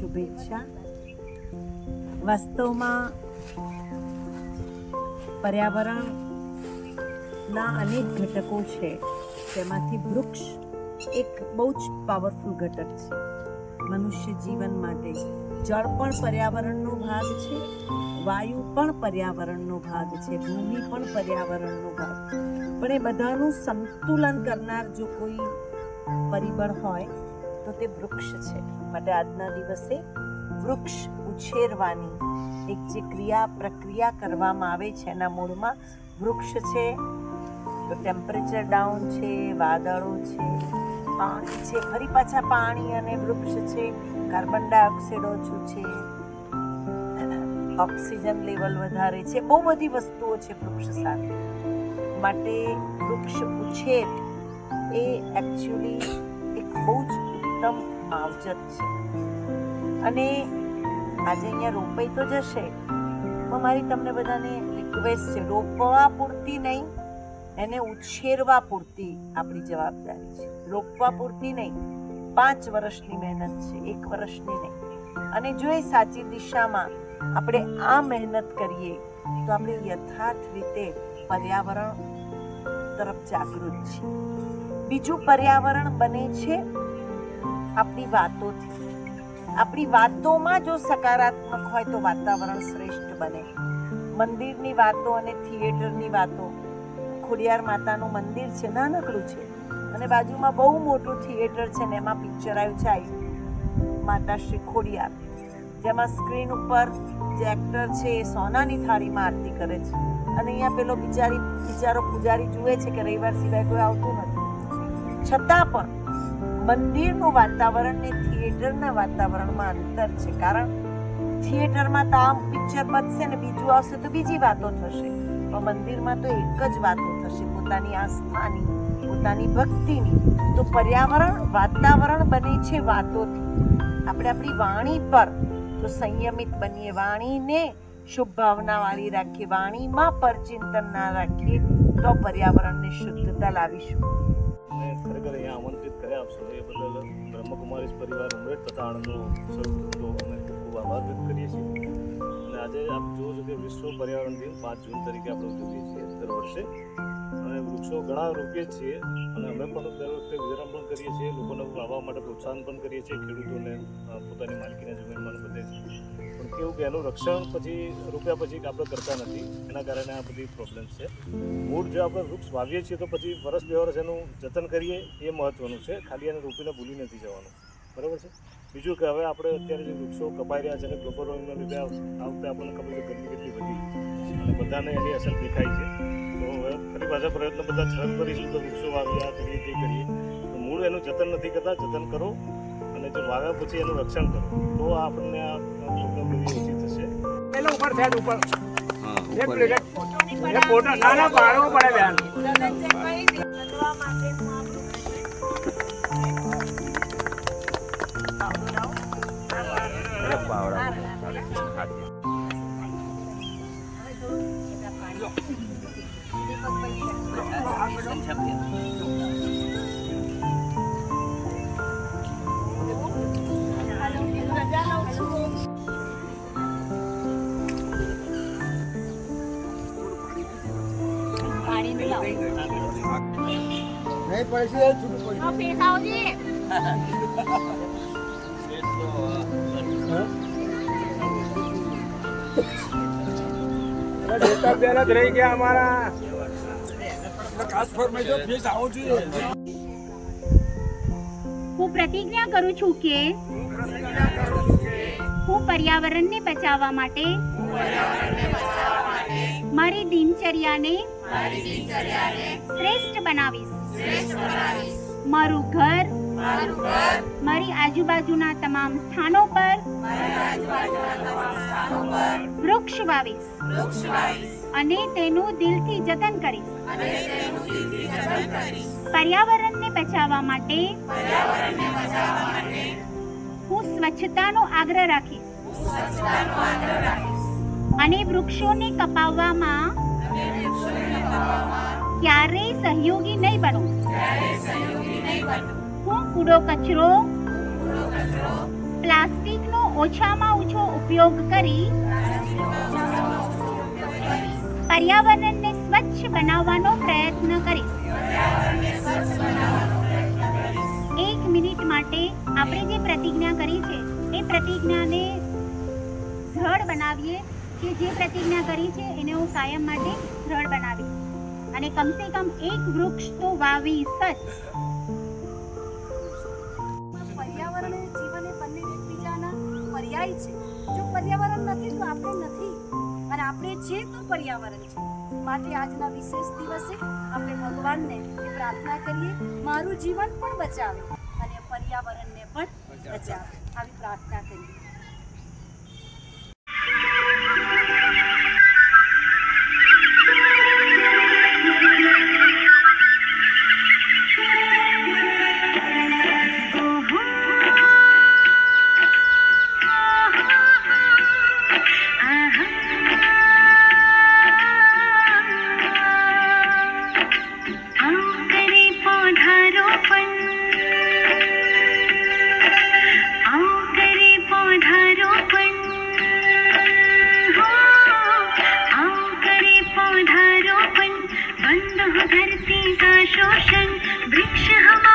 શુભેચ્છા. વાસ્તવમાં પર્યાવરણના અનેક ઘટકો છે. તેમાંથી વૃક્ષ એક બહુ જ પાવરફુલ ઘટક છે. મનુષ્ય જીવન માટે જળ પણ પર્યાવરણનો ભાગ છે, વાયુ પણ પર્યાવરણનો ભાગ છે, ભૂમિ પણ પર્યાવરણનો ભાગ પણ એ બધાનું સંતુલન કરનાર જો કોઈ પરિબળ હોય તો તે વૃક્ષ છે. માટે આજના દિવસે વૃક્ષ ઉછેરવાની એક જે ક્રિયા, પ્રક્રિયા કરવામાં આવે છે એના મૂળમાં વૃક્ષ છે, તો ટેમ્પરેચર ડાઉન છે, વાદળો છે, પાણી છે. ફરી પાછા પાણી અને વૃક્ષ છે. કાર્બન ડાયોક્સાઇડ ઓછું છે. ઓક્સિજન લેવલ વધારે છે. બહુ બધી વસ્તુઓ છે વૃક્ષ સાથે. માટે વૃક્ષ ઉછેર એ એકચ્યુઅલી એક બહુ જ ઉત્તમ આવજત છે. અને આજે અહીંયા રોપાઈ તો જશે, પણ મારી તમને બધાને રિક્વેસ્ટ છે, રોપવા પૂરતી નહીં, એને ઉછેરવા પૂરતી આપણી જવાબદારી છે. રોપવા પૂરતી નહીં, પાંચ વર્ષની મહેનત છે, એક વર્ષની નહીં. અને જો એ સાચી દિશામાં આપણે આ મહેનત કરીએ, તો આપણે યથાર્થ રીતે પર્યાવરણ તરફ જાગૃત છીએ. બીજું પર્યાવરણ બને છે આપણી વાતોથી. આપણી વાતોમાં જો સકારાત્મક હોય તો વાતાવરણ શ્રેષ્ઠ બને. મંદિરની વાતો અને થિયેટરની વાતો. ખોડિયાર માતાનું મંદિર છે, નાનકડું છે. અને બાજુમાં બહુ મોટું થિયેટર છે ને એમાં પિક્ચર આવ્યું છે, આઈ. માતા શ્રી ખોડિયાર. જેમાં સ્ક્રીન ઉપર જે એક્ટર છે એ સોનાની થાળીમાં આરતી કરે છે. અને અહીંયા પેલો બિચારી, બિચારો પૂજારી જુએ છે કે રવિવાર સિવાય કોઈ આવતું નથી. છતાં પણ મંદિરનું વાતાવરણ ને થિયેટરના વાતાવરણમાં અંતર છે. કારણ થિયેટરમાં તો આમ પિક્ચર બનશે ને બીજું આવશે તો બીજી વાતો થશે. પણ મંદિરમાં તો એક જ વાતો થશે. પોતાની આસ્થાની, પોતાની ભક્તિની. તો પર્યાવરણ, વાતાવરણ બને છે વાતોથી. આપણે આપણી વાણી પર જો સંયમિત બનીએ, વાણીને શુભ ભાવના વાળી રાખીએ, વાણીમાં પરચિંતન ના રાખીએ, તો પર્યાવરણને શુદ્ધતા લાવીશું. ખરેખર અહીંયા આપશો એ બદલ બ્રહ્મકુમારી પરિવાર ઉમરેઠ તથા આણંદનો સૌનો અમે ખૂબ આભાર વ્યક્ત કરીએ છીએ. અને આજે આપ જુઓ છો કે વિશ્વ પર્યાવરણ દિન પાંચ જૂન તરીકે આપણે ઉજવીએ છીએ. દર વર્ષે અને વૃક્ષો ઘણા રોપીએ છીએ અને અમે પણ દર વખતે વિતરણ પણ કરીએ છીએ. લોકોને વાવવા માટે પ્રોત્સાહન પણ કરીએ છીએ ખેડૂતોને પોતાની માલિકીના જમીનમાં બધે. પણ કેવું કે એનું રક્ષણ પછી, રૂપિયા પછી આપણે કરતા નથી. એના કારણે આ બધી પ્રોબ્લેમ છે. મૂળ જો આપણે વૃક્ષ વાવીએ છીએ તો પછી વર્ષ બે વર્ષ એનું જતન કરીએ એ મહત્વનું છે. ખાલી એને રોપીને ભૂલી નથી જવાનું. બરાબર છે? બીજું કે હવે આપણે અત્યારે જે વૃક્ષો કપાઈ રહ્યા છે અને ગ્લોબલ વોર્મિંગના લીધે આ વખતે આપણને ખબર છે ગરમી કેટલી વધી. અને બધાને એની અસર દેખાય છે. ફરી પાછા પ્રયત્ન બધા છત કરીશું તો વૃક્ષો વાવીએ આ કરીએ તે કરીએ. તો મૂળ એનું જતન નથી કરતા જતન કરો અને જો વાવ્યા પછી એનું રક્ષણ કરો. તો આપણને આ પ્રોબ્લેમ બધી ઓછી થશે. પેલો ઉપર ઉપર. એક ઉપર. એક ફોટો ના ના પાડવો પડે બેન. નહીં પૈસે છૂટું પડી ડેટા બેન જ રહી ગયા અમારા હું પ્રતિજ્ઞા કરું છું કે હું પર્યાવરણને બચાવવા માટે મારી દિનચર્યાને શ્રેષ્ઠ બનાવીશ. મારું ઘર મારી આજુબાજુના તમામ સ્થાનો પર વૃક્ષ વાવીશ. અને તેનું દિલથી જતન કરીશ. પર્યાવરણને બચાવવા માટે હું સ્વચ્છતાનો આગ્રહ રાખીશ. અને વૃક્ષોને કપાવવામાં ક્યારેય સહયોગી નહીં બનું. હું કૂડો કચરો. પ્લાસ્ટિકનો ઓછામાં ઓછો ઉપયોગ કરી પર્યાવરણને સ્વચ્છ બનાવવાનો પ્રયત્ન કરીશ એક મિનિટ માટે આપણે જે પ્રતિજ્ઞા કરી છે, એ પ્રતિજ્ઞાને દ્રઢ બનાવીએ કે જે પ્રતિજ્ઞા કરી છે, એને હું કાયમ માટે દ્રઢ બનાવીશ. અને કમસે કમ એક વૃક્ષ તો વાવીશ જ. પર્યાય છે. જો પર્યાવરણ નથી તો આપણે નથી. અને આપણે છે તો પર્યાવરણ છે. માટે આજના વિશેષ દિવસે આપણે ભગવાનને પ્રાર્થના કરીએ મારું જીવન પણ બચાવે અને પર્યાવરણને પણ બચાવે. આવી પ્રાર્થના કરીએ. धरती का शोषण वृक्ष हम